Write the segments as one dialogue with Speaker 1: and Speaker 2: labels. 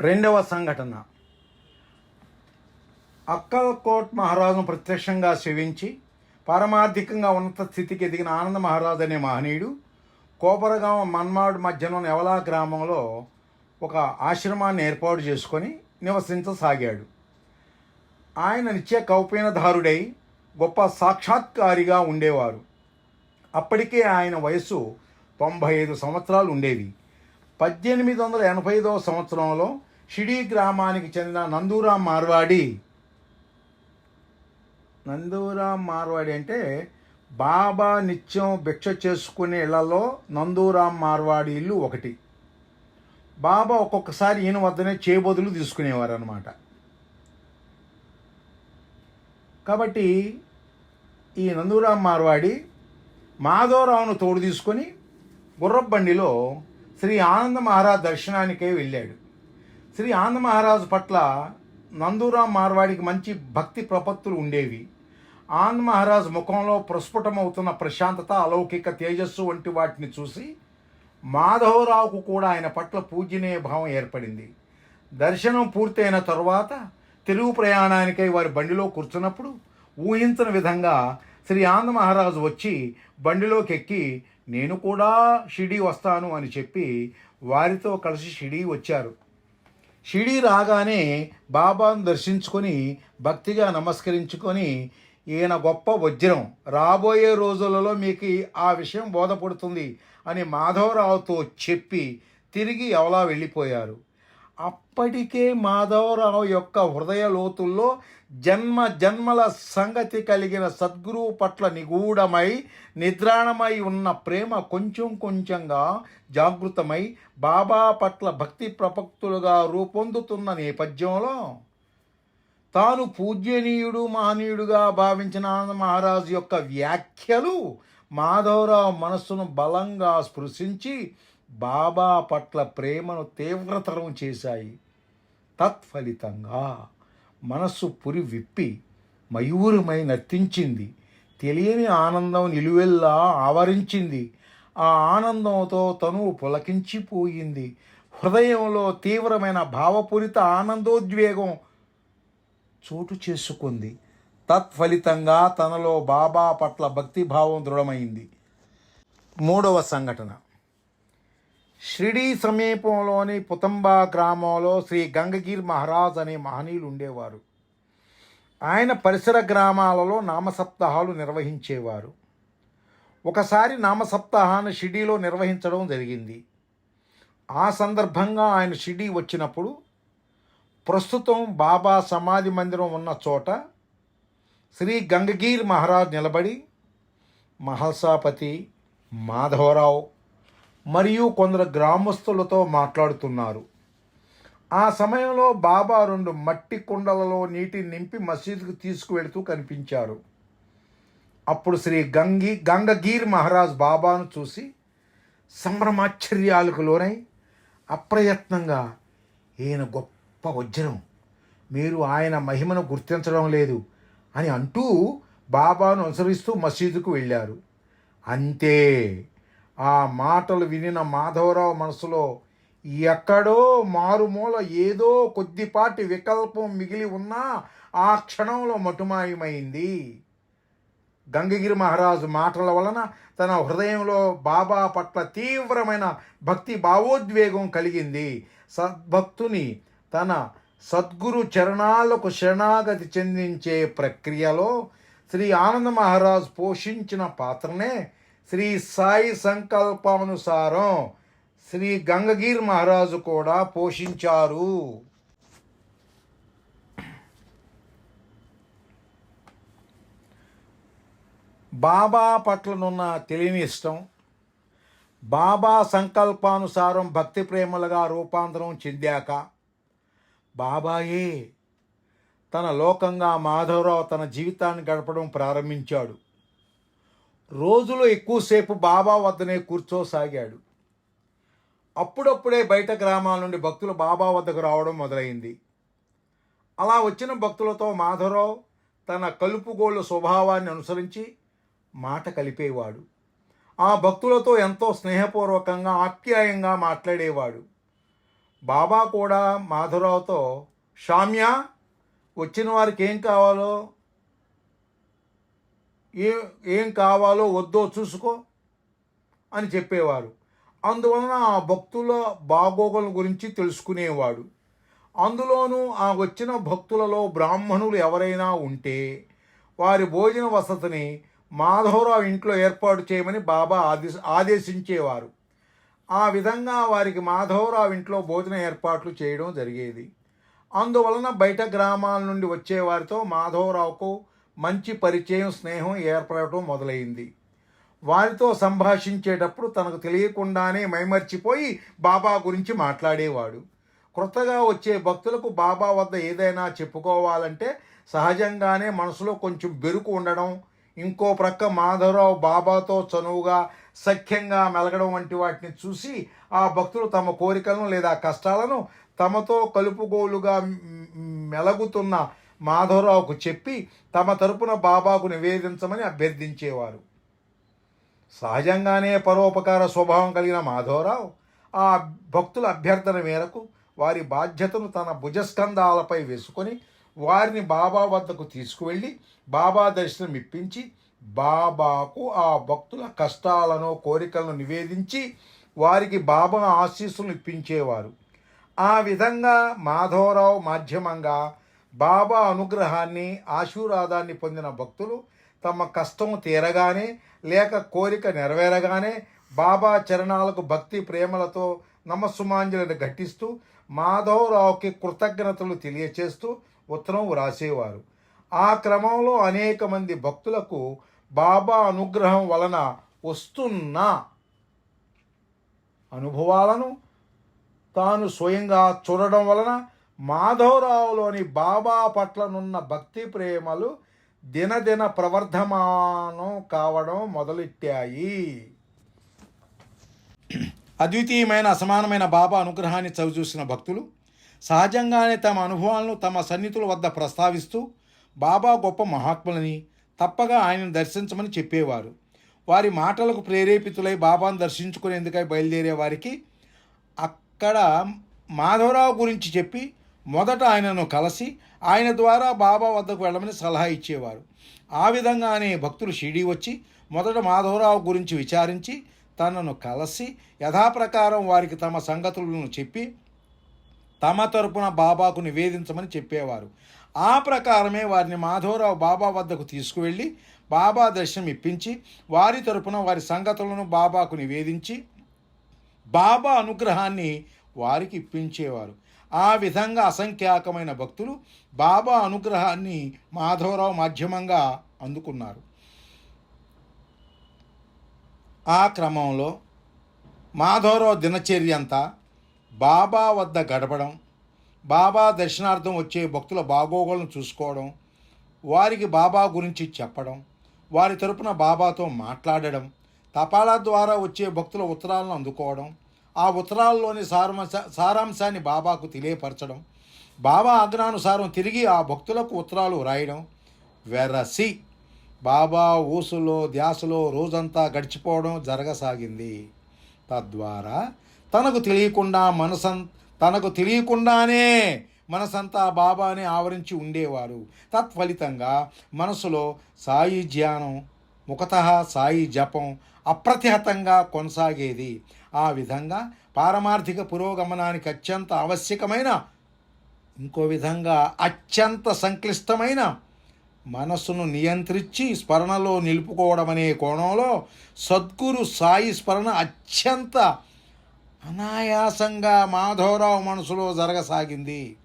Speaker 1: రెండవ సంఘటన. అక్కల్కోట్ మహారాజును ప్రత్యక్షంగా సేవించి పారమార్థికంగా ఉన్నత స్థితికి ఎదిగిన ఆనంద మహారాజు అనే మహనీయుడు కోపరగామ మన్మాడు మధ్యలో ఎవలా గ్రామంలో ఒక ఆశ్రమాన్ని ఏర్పాటు చేసుకొని నివసించసాగాడు. ఆయన నిత్య కౌపీనధారుడై గొప్ప సాక్షాత్కారిగా ఉండేవారు. అప్పటికే ఆయన వయస్సు తొంభై ఐదు సంవత్సరాలు ఉండేవి పద్దెనిమిది వందల ఎనభై ఐదవ సంవత్సరంలో షిడీ గ్రామానికి చెందిన నందూరాం మార్వాడి. నందూరాం మార్వాడి అంటే బాబా నిత్యం భిక్ష చేసుకునే ఇళ్ళలో నందూరాం మార్వాడి ఇల్లు ఒకటి. బాబా ఒక్కొక్కసారి ఈయన వద్దనే చేబదులు తీసుకునేవారు అనమాట కాబట్టి ఈ నందూరాం మార్వాడి మాధవరావును తోడు తీసుకొని గుర్రబండిలో శ్రీ ఆనంద మహారాజ్ దర్శనానికే వెళ్ళాడు. శ్రీ ఆనంద మహారాజు పట్ల నందూరాం మార్వాడికి మంచి భక్తి ప్రపత్తులు ఉండేవి. ఆనంద మహారాజ్ ముఖంలో ప్రస్ఫుటమవుతున్న ప్రశాంతత అలౌకిక తేజస్సు వంటి వాటిని చూసి మాధవరావుకు కూడా ఆయన పట్ల పూజనీయ భావం ఏర్పడింది. దర్శనం పూర్తయిన తరువాత తెలుగు ప్రయాణానికై వారి బండిలో కూర్చున్నప్పుడు ఊహించిన విధంగా శ్రీ ఆనంద మహారాజు వచ్చి బండిలోకి ఎక్కి నేను కూడా షిడీ వస్తాను అని చెప్పి వారితో కలిసి షిడీ వచ్చారు. షిడీ రాగానే బాబాను దర్శించుకొని భక్తిగా నమస్కరించుకొని ఈయన గొప్ప వజ్రం. రాబోయే రోజులలో మీకు ఆ విషయం బోధపడుతుంది అని మాధవరావుతో చెప్పి తిరిగి ఎవలా వెళ్ళిపోయారు. ఇప్పటికే మాధవరావు యొక్క హృదయ లోతుల్లో జన్మ జన్మల సంగతి కలిగిన సద్గురువు పట్ల నిగూఢమై నిద్రాణమై ఉన్న ప్రేమ కొంచెం కొంచెంగా జాగృతమై బాబా పట్ల భక్తి ప్రపక్తులుగా రూపొందుతున్న నేపథ్యంలో తాను పూజ్యనీయుడు మహనీయుడుగా భావించిన ఆనంద మహారాజు యొక్క వ్యాఖ్యలు మాధవరావు మనస్సును బలంగా స్పృశించి బాబా పట్ల ప్రేమను తీవ్రతరం చేశాయి. తత్ఫలితంగా మనస్సు పురి విప్పి మయూరమై నర్తించింది తెలియని ఆనందం నిలువెల్లా ఆవరించింది. ఆ ఆనందంతో తను పులకించిపోయింది. హృదయంలో తీవ్రమైన భావపూరిత ఆనందోద్వేగం చోటు చేసుకుంది. తత్ఫలితంగా తనలో బాబా పట్ల భక్తిభావం దృఢమైంది. మూడవ సంఘటన. షిరిడీ సమీపంలోని పుతంబా గ్రామంలో శ్రీ గంగగిర్ మహారాజ్ అనే మహనీయులు ఉండేవారు. ఆయన పరిసర గ్రామాలలో నామసప్తాహాలు నిర్వహించేవారు. ఒకసారి నామసప్తాహాన్ని షిడీలో నిర్వహించడం జరిగింది. ఆ సందర్భంగా ఆయన షిడీ వచ్చినప్పుడు ప్రస్తుతం బాబా సమాధి మందిరం ఉన్న చోట శ్రీ గంగగీర్ మహారాజ్ నిలబడి మహల్సాపతి మాధవరావు మరియు కొందరు గ్రామస్తులతో మాట్లాడుతున్నారు. ఆ సమయంలో బాబా రెండు మట్టి కుండలలో నీటిని నింపి మసీదుకు తీసుకువెళుతూ కనిపించారు. అప్పుడు శ్రీ గంగి గంగగీర్ మహారాజ్ బాబాను చూసి సంభ్రమాశ్చర్యాలకు లోనై అప్రయత్నంగా ఈయన గొప్ప వజ్రం మీరు ఆయన మహిమను గుర్తించడం లేదు అని అంటూ బాబాను అనుసరిస్తూ మసీదుకు వెళ్ళారు. అంతే ఆ మాటలు వినిన మాధవరావు మనసులో ఎక్కడో మారుమూల ఏదో కొద్దిపాటి వికల్పం మిగిలి ఉన్నా ఆ క్షణంలో మటుమాయమైంది. గంగగిరి మహారాజు మాటల వలన తన హృదయంలో బాబా పట్ల తీవ్రమైన భక్తి భావోద్వేగం కలిగింది. సద్భక్తుని తన సద్గురు చరణాలకు శరణాగతి చెందించే ప్రక్రియలో శ్రీ ఆనంద మహారాజ్ పోషించిన పాత్రనే శ్రీ సాయి సంకల్పానుసారం శ్రీ గంగగీర్ మహారాజు కూడా పోషించారు. బాబా పట్లనున్న తెలియని ఇష్టం. బాబా సంకల్పానుసారం భక్తి ప్రేమలుగా రూపాంతరం చెందాక బాబాయే తన లోకంగా మాధవరావు తన జీవితాన్ని గడపడం ప్రారంభించాడు. రోజులో ఎక్కువసేపు బాబా వద్దనే కూర్చోసాగాడు. అప్పుడప్పుడే బయట గ్రామాల నుండి భక్తులు బాబా వద్దకు రావడం మొదలైంది. అలా వచ్చిన భక్తులతో మాధవరావు తన కలుపుగోళ్ళ స్వభావాన్ని అనుసరించి మాట కలిపేవాడు. ఆ భక్తులతో ఎంతో స్నేహపూర్వకంగా ఆప్యాయంగా మాట్లాడేవాడు. బాబా కూడా మాధవరావుతో షామ్య వచ్చిన వారికి ఏం కావాలో ఏ ఏం కావాలో వద్దో చూసుకో అని చెప్పేవారు. అందువలన ఆ భక్తుల బాగోగుల గురించి తెలుసుకునేవాడు. అందులోనూ ఆ వచ్చిన భక్తులలో బ్రాహ్మణులు ఎవరైనా ఉంటే వారి భోజన వసతిని మాధవరావు ఇంట్లో ఏర్పాటు చేయమని బాబా ఆదేశ ఆదేశించేవారు. ఆ విధంగా వారికి మాధవరావు ఇంట్లో భోజన ఏర్పాట్లు చేయడం జరిగేది. అందువలన బయట గ్రామాల నుండి వచ్చేవారితో మాధవరావుకు మంచి పరిచయం స్నేహం ఏర్పడటం మొదలైంది. వారితో సంభాషించేటప్పుడు తనకు తెలియకుండానే మైమర్చిపోయి బాబా గురించి మాట్లాడేవాడు. క్రొత్తగా వచ్చే భక్తులకు బాబా వద్ద ఏదైనా చెప్పుకోవాలంటే సహజంగానే మనసులో కొంచెం బెరుకు ఉండడం ఇంకో ప్రక్క మాధవరావు బాబాతో చనువుగా సఖ్యంగా మెలగడం వంటి వాటిని చూసి ఆ భక్తులు తమ కోరికలను లేదా కష్టాలను తమతో కలుపుగోలుగా మెలగుతున్న మాధవరావుకు చెప్పి తమ తరపున బాబాకు నివేదించమని అభ్యర్థించేవారు. సహజంగానే పరోపకార స్వభావం కలిగిన మాధవరావు ఆ భక్తుల అభ్యర్థన మేరకు వారి బాధ్యతను తన భుజస్కంధాలపై వేసుకొని వారిని బాబా వద్దకు తీసుకువెళ్ళి బాబా దర్శనం ఇప్పించి బాబాకు ఆ భక్తుల కష్టాలను కోరికలను నివేదించి వారికి బాబా ఆశీస్సులు ఇప్పించేవారు. ఆ విధంగా మాధవరావు మాధ్యమంగా బాబా అనుగ్రహాన్ని ఆశీర్వాదాన్ని పొందిన భక్తులు తమ కష్టం తీరగానే లేక కోరిక నెరవేరగానే బాబా చరణాలకు భక్తి ప్రేమలతో నమస్సుమాంజలిని ఘటిస్తూ మాధవరావుకి కృతజ్ఞతలు తెలియచేస్తూ ఉత్తరం వ్రాసేవారు. ఆ క్రమంలో అనేక మంది భక్తులకు బాబా అనుగ్రహం వలన వస్తున్న అనుభవాలను తాను స్వయంగా చూడడం వలన మాధవరావులోని బాబా పట్లనున్న భక్తి ప్రేమలు దినదిన ప్రవర్ధమానం కావడం మొదలెట్టాయి. అద్వితీయమైన అసమానమైన బాబా అనుగ్రహాన్ని చవిచూసిన భక్తులు సహజంగానే తమ అనుభవాలను తమ సన్నిధుల వద్ద ప్రస్తావిస్తూ బాబా గొప్ప మహాత్ములని తప్పగా ఆయనను దర్శించమని చెప్పేవారు. వారి మాటలకు ప్రేరేపితులై బాబాను దర్శించుకునేందుకై బయలుదేరే వారికి అక్కడ మాధవరావు గురించి చెప్పి మొదట ఆయనను కలిసి ఆయన ద్వారా బాబా వద్దకు వెళ్ళమని సలహా ఇచ్చేవారు. ఆ విధంగానే భక్తులు షిరిడి వచ్చి మొదట మాధవరావు గురించి విచారించి తనను కలిసి యథాప్రకారం వారికి తమ సంగతులను చెప్పి తమ తరపున బాబాకు నివేదించమని చెప్పేవారు. ఆ ప్రకారమే వారిని మాధవరావు బాబా వద్దకు తీసుకువెళ్ళి బాబా దర్శనం ఇప్పించి వారి తరపున వారి సంగతులను బాబాకు నివేదించి బాబా అనుగ్రహాన్ని వారికి ఇప్పించేవారు. ఆ విధంగా అసంఖ్యాకమైన భక్తులు బాబా అనుగ్రహాన్ని మాధవరావు మాధ్యమంగా అందుకున్నారు. ఆ క్రమంలో మాధవరావు దినచర్య అంతా బాబా వద్ద గడపడం బాబా దర్శనార్థం వచ్చే భక్తుల బాగోగులను చూసుకోవడం వారికి బాబా గురించి చెప్పడం వారి తరపున బాబాతో మాట్లాడడం తపాలా ద్వారా వచ్చే భక్తుల ఉత్తరాలను అందుకోవడం ఆ ఉత్తరాల్లోని సారాంశ సారాంశాన్ని బాబాకు తెలియపరచడం బాబా ఆజ్ఞానుసారం తిరిగి ఆ భక్తులకు ఉత్తరాలు వ్రాయడం వెరసి బాబా ఊసులో ధ్యాసలో రోజంతా గడిచిపోవడం జరగసాగింది. తద్వారా తనకు తెలియకుండా మనసం తనకు తెలియకుండానే మనసంతా బాబాని ఆవరించి ఉండేవారు తత్ఫలితంగా మనసులో సాయి ధ్యానం ముఖత సాయి జపం అప్రతిహతంగా కొనసాగేది. ఆ విధంగా పారమార్థిక పురోగమనానికి అత్యంత ఆవశ్యకమైన ఇంకో విధంగా అత్యంత సంక్లిష్టమైన మనస్సును నియంత్రించి స్మరణలో నిలుపుకోవడం అనే కోణంలో సద్గురు సాయి స్మరణ అత్యంత అనాయాసంగా మాధవరావు మనసులో జరగసాగింది.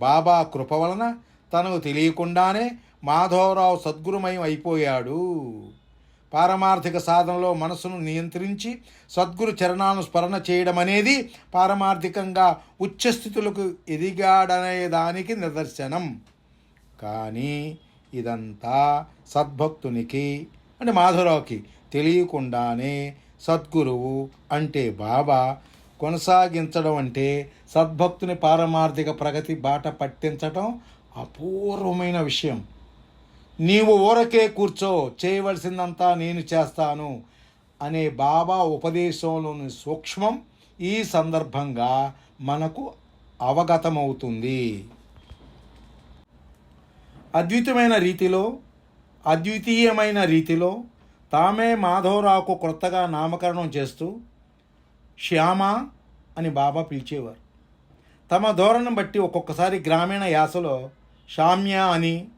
Speaker 1: బాబా కృప వలన తనకు తెలియకుండానే మాధవరావు సద్గురుమయం అయిపోయాడు. పారమార్థిక సాధనలో మనసును నియంత్రించి సద్గురు చరణాలను స్మరణ చేయడం అనేది పారమార్థికంగా ఉచ్చస్థితులకు ఎదిగాడనే దానికి నిదర్శనం. కానీ ఇదంతా సద్భక్తునికి అంటే మాధురావుకి తెలియకుండానే సద్గురువు అంటే బాబా కొనసాగించడం అంటే సద్భక్తుని పారమార్థిక ప్రగతి బాట పట్టించటం అపూర్వమైన విషయం. నీవు ఊరకే కూర్చో చేయవలసిందంతా నేను చేస్తాను అనే బాబా ఉపదేశంలోని సూక్ష్మం ఈ సందర్భంగా మనకు అవగతమవుతుంది. అద్వితమైన రీతిలో అద్వితీయమైన రీతిలో తామే మాధవరావుకు క్రొత్తగా నామకరణం చేస్తూ శ్యామ అని బాబా పిలిచేవారు. తమ ధోరణం బట్టి ఒక్కొక్కసారి గ్రామీణ యాసలో శామ్య అని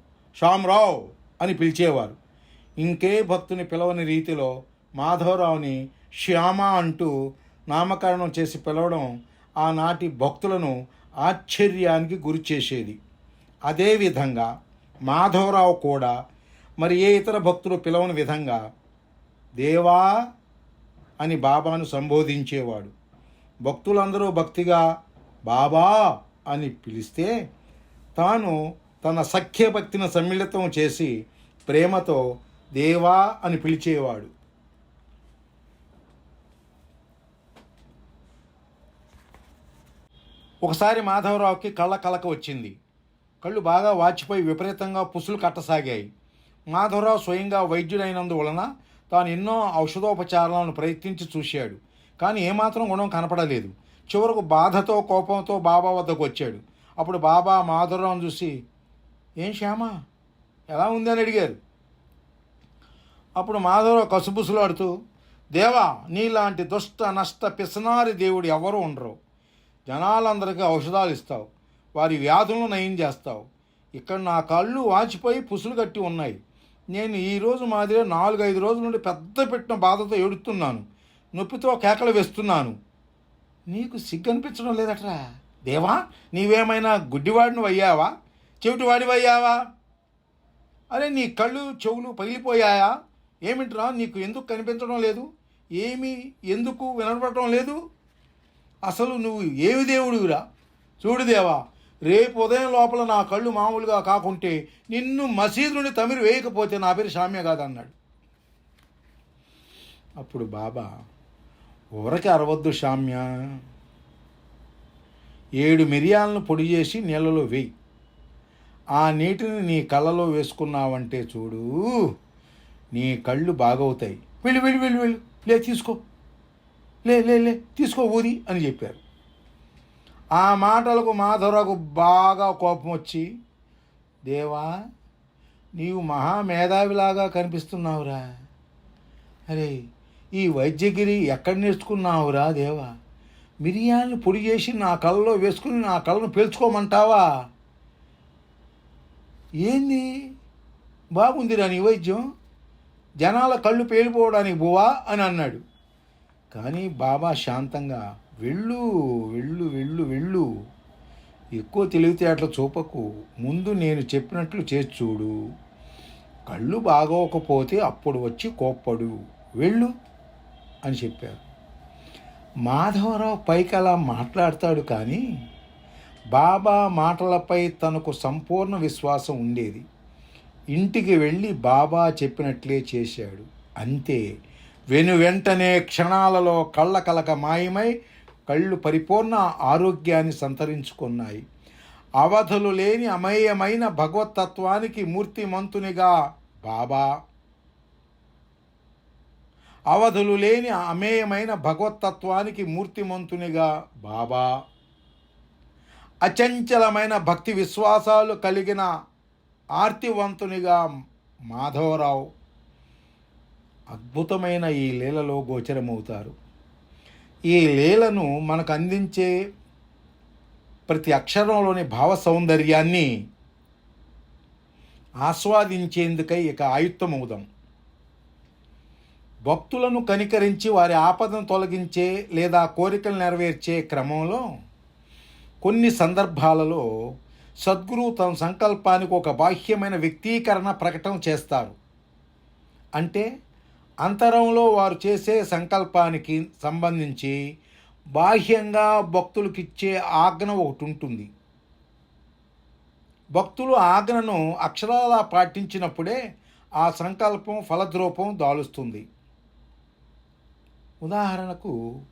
Speaker 1: షామ్రావ్ అని పిలిచేవారు. ఇంకే భక్తుని పిలవని రీతిలో మాధవరావుని శ్యామ అంటూ నామకరణం చేసి పిలవడం ఆనాటి భక్తులను ఆశ్చర్యానికి గురి చేసేది. అదేవిధంగా మాధవరావు కూడా మరి ఏ ఇతర భక్తులు పిలవని విధంగా దేవా అని బాబాను సంబోధించేవాడు. భక్తులందరూ భక్తిగా బాబా అని పిలిస్తే తాను తన సఖ్య భక్తిని సమ్మిళితం చేసి ప్రేమతో దేవా అని పిలిచేవాడు. ఒకసారి మాధవరావుకి కళ్ళ కలక వచ్చింది. కళ్ళు బాగా వాచిపోయి విపరీతంగా పుసులు కట్టసాగాయి. మాధవరావు స్వయంగా వైద్యుడైనందువలన తాను ఎన్నో ఔషధోపచారాలను ప్రయత్నించి చూశాడు. కానీ ఏమాత్రం గుణం కనపడలేదు. చివరకు బాధతో కోపంతో బాబా వద్దకు వచ్చాడు. అప్పుడు బాబా మాధవరావును చూసి ఏం శ్యామ? ఎలా ఉంది? అని అడిగారు. అప్పుడు మాధవరావు కసుబుసులాడుతూ దేవా నీలాంటి దుష్ట నష్ట పిసనారి దేవుడు ఎవరు ఉండరు. జనాలందరికీ ఔషధాలు ఇస్తావు. వారి వ్యాధులను నయం చేస్తావు. ఇక్కడ నా కళ్ళు వాచిపోయి పుసులు కట్టి ఉన్నాయి. నేను ఈరోజు మాదిరి నాలుగైదు రోజుల నుండి పెద్ద పెట్టిన బాధతో ఏడుతున్నాను. నొప్పితో కేకలు వేస్తున్నాను. నీకు సిగ్గు అనిపించడం లేదట్రా? దేవా నీవేమైనా గుడ్డివాడిని అయ్యావా? చెవిటి వాడివయ్యావా? అరే నీ కళ్ళు చెవులు పగిలిపోయాయా? ఏమిట్రా నీకు ఎందుకు కనిపించడం లేదు? ఏమి ఎందుకు వినపడటం లేదు? అసలు నువ్వు ఏమి దేవుడివిరా? చూడు దేవా రేపు ఉదయం లోపల నా కళ్ళు మామూలుగా కాకుంటే నిన్ను మసీదు నుండి తమిరు వేయకపోతే నా పేరు సామ్య కాదన్నాడు. అప్పుడు బాబా ఊరకి అరవద్దు సామ్య ఏడు మిరియాలను పొడి చేసి నీళ్ళలో వేయి. ఆ నీటిని నీ కళ్ళలో వేసుకున్నావంటే చూడు నీ కళ్ళు బాగవుతాయి. వెళ్ళి వెళ్ళి వెళ్ళి వెళ్ళు. లే తీసుకో. లే లే లే తీసుకో ఊది అని చెప్పారు. ఆ మాటలకు మాధవరావుకు బాగా కోపం వచ్చి దేవా నీవు మహామేధావిలాగా కనిపిస్తున్నావురా. అరే ఈ వైద్యగిరి ఎక్కడ నేర్చుకున్నావురా దేవా? మిరియాలను పొడి చేసి నా కళ్ళలో వేసుకుని నా కళ్ళను పేల్చుకోమంటావా? ఏంది? బాగుందిరా నీ వైద్యం. జనాల కళ్ళు పేలిపోవడానికి బువా అని అన్నాడు. కానీ బాబా శాంతంగా వెళ్ళు వెళ్ళు వెళ్ళు వెళ్ళు. ఎక్కువ తెలివితేటలు చూపకు. ముందు నేను చెప్పినట్లు చేసి చూడు. కళ్ళు బాగోకపోతే అప్పుడు వచ్చి కోప్పడు. వెళ్ళు అని చెప్పారు. మాధవరావు పైకి అలా మాట్లాడతాడు కానీ బాబా మాటలపై తనకు సంపూర్ణ విశ్వాసం ఉండేది. ఇంటికి వెళ్ళి బాబా చెప్పినట్లే చేశాడు. అంతే. వెను వెంటనే క్షణాలలో కళ్ళ కలక మాయమై కళ్ళు పరిపూర్ణ ఆరోగ్యాన్ని సంతరించుకున్నాయి. అవధులు లేని అమేయమైన భగవతత్వానికి మూర్తిమంతునిగా బాబా. అవధులు లేని అమేయమైన భగవతత్వానికి మూర్తిమంతునిగా బాబా. అచంచలమైన భక్తి విశ్వాసాలు కలిగిన ఆర్తివంతునిగా మాధవరావు అద్భుతమైన ఈ లీలలో గోచరమవుతారు. ఈ లీలను మనకు అందించే ప్రతి అక్షరంలోని భావ సౌందర్యాన్ని ఆస్వాదించేందుకై ఇక ఆయుత్తమవుదాం. భక్తులను కనికరించి వారి ఆపదను తొలగించే లేదా కోరికలు నెరవేర్చే క్రమంలో కొన్ని సందర్భాలలో సద్గురు తన సంకల్పానికి ఒక బాహ్యమైన వ్యక్తీకరణ ప్రకటన చేస్తారు. అంటే అంతరంలో వారు చేసే సంకల్పానికి సంబంధించి బాహ్యంగా భక్తులకిచ్చే ఆజ్ఞ ఒకటి ఉంటుంది. భక్తులు ఆజ్ఞను అక్షరాలా పాటించినప్పుడే ఆ సంకల్పం ఫలద్రూపం దాలుస్తుంది. ఉదాహరణకు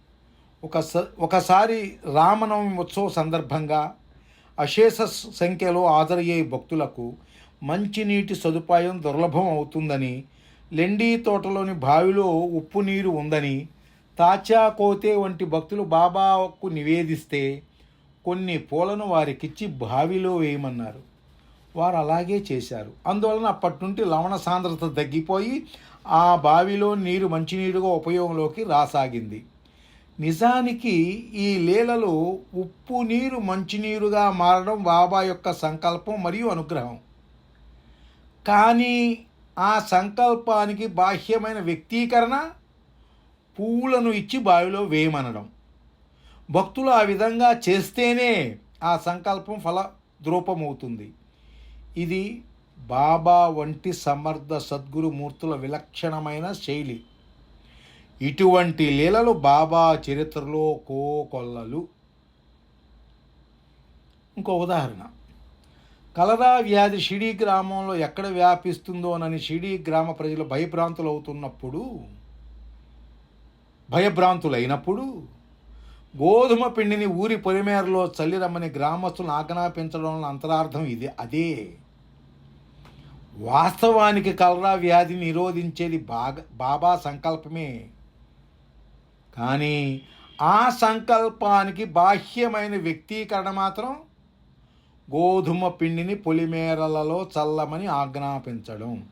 Speaker 1: ఒక ఒకసారి రామనవమి ఉత్సవ సందర్భంగా అశేష సంఖ్యలో హాజరయ్యే భక్తులకు మంచినీటి సదుపాయం దుర్లభం అవుతుందని లెండీ తోటలోని బావిలో ఉప్పు నీరు ఉందని తాచా కోతే వంటి భక్తులు బాబాకు నివేదిస్తే కొన్ని పూలను వారికిచ్చి బావిలో వేయమన్నారు. వారు అలాగే చేశారు. అందువలన అప్పటి నుండి లవణ సాంద్రత తగ్గిపోయి ఆ బావిలో నీరు మంచినీరుగా ఉపయోగంలోకి రాసాగింది. నిజానికి ఈ లీలలో ఉప్పు నీరు మంచినీరుగా మారడం బాబా యొక్క సంకల్పం మరియు అనుగ్రహం. కానీ ఆ సంకల్పానికి బాహ్యమైన వ్యక్తీకరణ పువ్వులను ఇచ్చి బావిలో వేయమనడం. భక్తులు ఆ విధంగా చేస్తేనే ఆ సంకల్పం ఫల ద్రూపమవుతుంది. ఇది బాబా వంటి సమర్థ సద్గురు మూర్తుల విలక్షణమైన శైలి. ఇటువంటి లీలలు బాబా చరిత్రలో కోకొల్లలు. ఇంకో ఉదాహరణ. కలరా వ్యాధి షిడీ గ్రామంలో ఎక్కడ వ్యాపిస్తుందోనని షిడీ గ్రామ ప్రజలు భయభ్రాంతులు అవుతున్నప్పుడు భయభ్రాంతులైనప్పుడు గోధుమ పిండిని ఊరి పొలిమేరలో చల్లిరమ్మని గ్రామస్తులను ఆజ్ఞాపించడంలో అంతరార్థం ఇది. అదే వాస్తవానికి కలరా వ్యాధిని నిరోధించేది బాగా బాబా సంకల్పమే. కానీ ఆ సంకల్పానికి బాహ్యమైన వ్యక్తీకరణ మాత్రం గోధుమ పిండిని పొలిమేరలలో చల్లమని ఆజ్ఞాపించడం.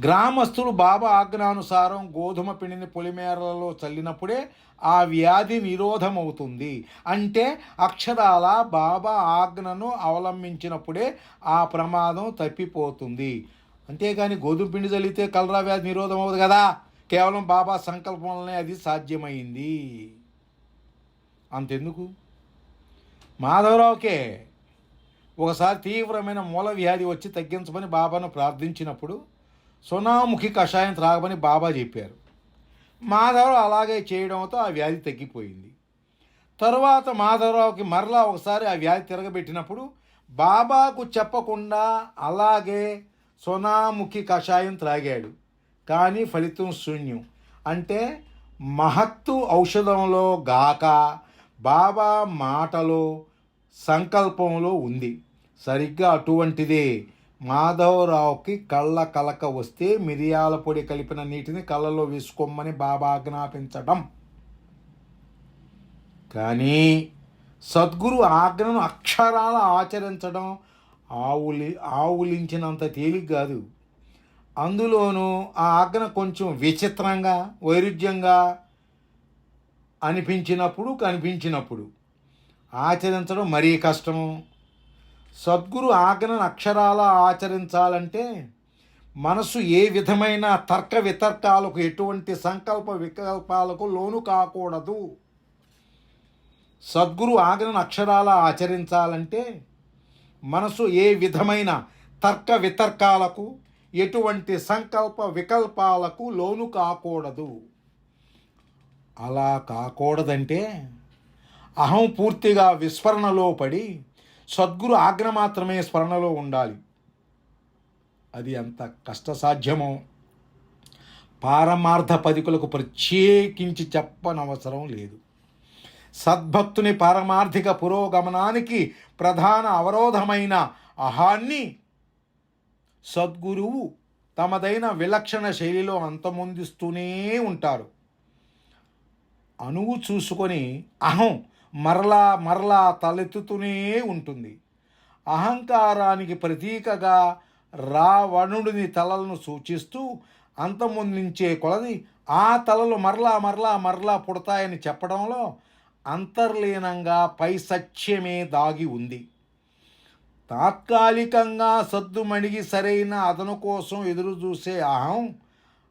Speaker 1: గ్రామస్తులు బాబా ఆజ్ఞానుసారం గోధుమ పిండిని పొలిమేరలలో చల్లినప్పుడే ఆ వ్యాధి నిరోధమవుతుంది. అంటే అక్షరాల బాబా ఆజ్ఞను అవలంబించినప్పుడే ఆ ప్రమాదం తప్పిపోతుంది. అంతేగాని గోధుమ పిండి చల్లితే కలరా వ్యాధి నిరోధం అవ్వదు కదా? కేవలం బాబా సంకల్పం వల్లనే అది సాధ్యమైంది. అంతెందుకు? మాధవరావుకే ఒకసారి తీవ్రమైన మూల వ్యాధి వచ్చి తగ్గించమని బాబాను ప్రార్థించినప్పుడు సునాముఖి కషాయం త్రాగమని బాబా చెప్పారు. మాధవరావు అలాగే చేయడంతో ఆ వ్యాధి తగ్గిపోయింది. తరువాత మాధవరావుకి మరలా ఒకసారి ఆ వ్యాధి తిరగబెట్టినప్పుడు బాబాకు చెప్పకుండా అలాగే సునాముఖి కషాయం త్రాగాడు. కానీ ఫలితం శూన్యం. అంటే మహత్తు ఔషధంలో గాక బాబా మాటలో సంకల్పంలో ఉంది. సరిగ్గా అటువంటిదే. మాధవరావుకి కళ్ళ కలక వస్తే మిరియాల పొడి కలిపిన నీటిని కళ్ళలో వేసుకోమని బాబా ఆజ్ఞాపించడం కానీ సద్గురు ఆజ్ఞను అక్షరాల ఆచరించడం ఆవులి ఆవులించినంత తేలిక కాదు అందులోనూ ఆ ఆజ్ఞ కొంచెం విచిత్రంగా వైరుధ్యంగా అనిపించినప్పుడు కనిపించినప్పుడు ఆచరించడం మరీ కష్టము. సద్గురు ఆజ్ఞను అక్షరాల ఆచరించాలంటే మనసు ఏ విధమైన తర్క వితర్కాలకు ఎటువంటి సంకల్ప వికల్పాలకు లోను కాకూడదు. సద్గురు ఆజ్ఞను అక్షరాల ఆచరించాలంటే మనసు ఏ విధమైన తర్క వితర్కాలకు ఎటువంటి సంకల్ప వికల్పాలకు లోను కాకూడదు. అలా కాకూడదంటే అహం పూర్తిగా విస్మరణలో పడి సద్గురు ఆజ్ఞ మాత్రమే స్మరణలో ఉండాలి. అది ఎంత కష్టసాధ్యమో. పారమార్థ పదికులకు ప్రత్యేకించి చెప్పనవసరం లేదు. సద్భక్తుని పారమార్థిక పురోగమనానికి ప్రధాన అవరోధమైన అహాన్ని సద్గురువు తమదైన విలక్షణ శైలిలో అంతమొందిస్తూనే ఉంటారు. అణువు చూసుకొని అహం మరలా మరలా తలెత్తుతూనే ఉంటుంది. అహంకారానికి ప్రతీకగా రావణుడిని తలలను సూచిస్తూ అంతమొందించే కొలది ఆ తలలు మరలా మరలా మరలా పుడతాయని చెప్పడంలో అంతర్లీనంగా పై సత్యమే దాగి ఉంది. తాత్కాలికంగా సద్దుమణిగి సరైన అతను కోసం ఎదురు చూసే అహం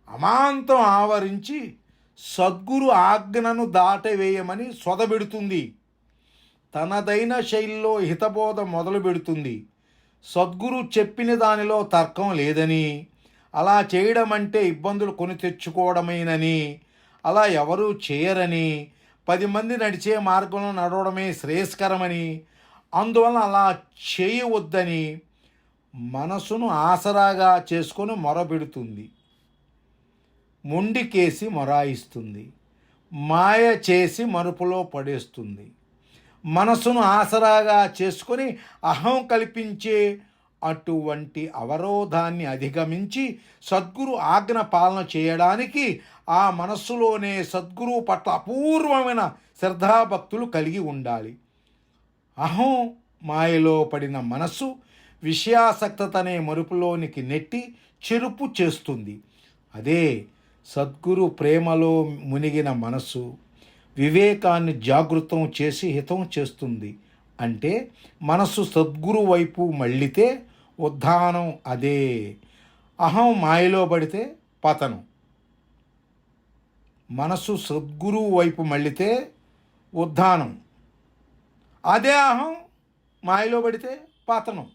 Speaker 1: అమాంతం ఆవరించి సద్గురు ఆజ్ఞను దాటవేయమని సొదబెడుతుంది. తనదైన శైలిలో హితబోధ మొదలు పెడుతుంది సద్గురు చెప్పిన దానిలో తర్కం లేదని అలా చేయడం అంటే ఇబ్బందులు కొని తెచ్చుకోవడమేనని అలా ఎవరూ చేయరని పది మంది నడిచే మార్గంలో నడవడమే శ్రేయస్కరమని అందువలన అలా చేయవద్దని మనసును ఆసరాగా చేసుకొని మొరబెడుతుంది మొండికేసి మొరాయిస్తుంది. మాయ చేసి మరుపులో పడేస్తుంది. మనసును ఆసరాగా చేసుకొని అహం కల్పించే అటువంటి అవరోధాన్ని అధిగమించి సద్గురు ఆజ్ఞ పాలన చేయడానికి ఆ మనస్సులోనే సద్గురువు పట్ల అపూర్వమైన శ్రద్ధాభక్తులు కలిగి ఉండాలి. అహం మాయలో పడిన మనస్సు విషయాసక్తతనే మరుపులోనికి నెట్టి చెరుపు చేస్తుంది. అదే సద్గురు ప్రేమలో మునిగిన మనస్సు వివేకాన్ని జాగృతం చేసి హితం చేస్తుంది. అంటే మనస్సు సద్గురు వైపు మళ్ళితే ఉద్ధానం అదే. అహం మాయలో పడితే పతనం. మనస్సు సద్గురువు వైపు మళ్ళితే ఉద్ధానం. అదే అహం మాయలో పడితే పతనం.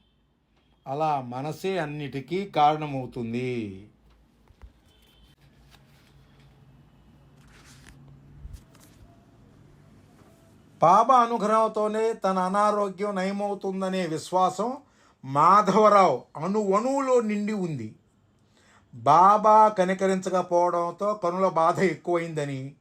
Speaker 1: అలా మనసే అన్నిటికీ కారణమవుతుంది. బాబా అనుగ్రహంతోనే తన అనారోగ్యం నయమవుతుందనే విశ్వాసం మాధవరావు అణువణువులో నిండి ఉంది. బాబా కనికరించకపోవడంతో కనుల బాధ ఎక్కువైందని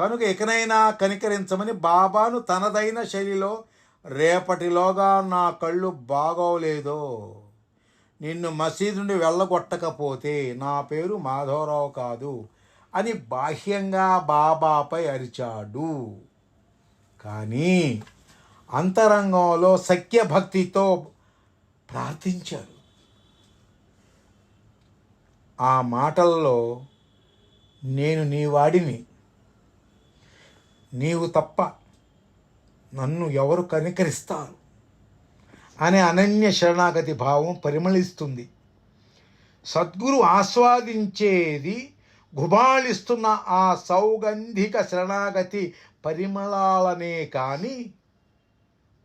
Speaker 1: కనుక ఇకనైనా కనికరించమని బాబాను తనదైన శైలిలో రేపటిలోగా నా కళ్ళు బాగోలేదో నిన్ను మసీదు నుండి వెళ్ళగొట్టకపోతే నా పేరు మాధవరావు కాదు అని బాహ్యంగా బాబాపై అరిచాడు. కానీ అంతరంగంలో సఖ్యభక్తితో ప్రార్థించారు. ఆ మాటల్లో నేను నీ వాడిని నీవు తప్ప నన్ను ఎవరు కనికరిస్తారు? అనే అనన్య శరణాగతి భావం పరిమళిస్తుంది. సద్గురు ఆస్వాదించేది గుబాళిస్తున్న ఆ సౌగంధిక శరణాగతి పరిమళాలనే కానీ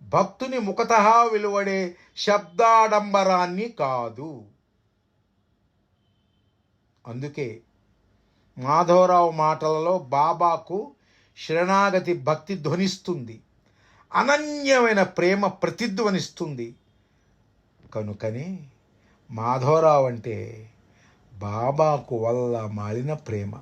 Speaker 1: భక్తుని ముఖత వెలువడే శబ్దాడంబరాన్ని కాదు. అందుకే మాధవరావు మాటలలో బాబాకు శరణాగతి భక్తి ధ్వనిస్తుంది. అనన్యమైన ప్రేమ ప్రతిధ్వనిస్తుంది కనుకనే మాధవరావు అంటే బాబాకు వల్ల మాలిన ప్రేమ.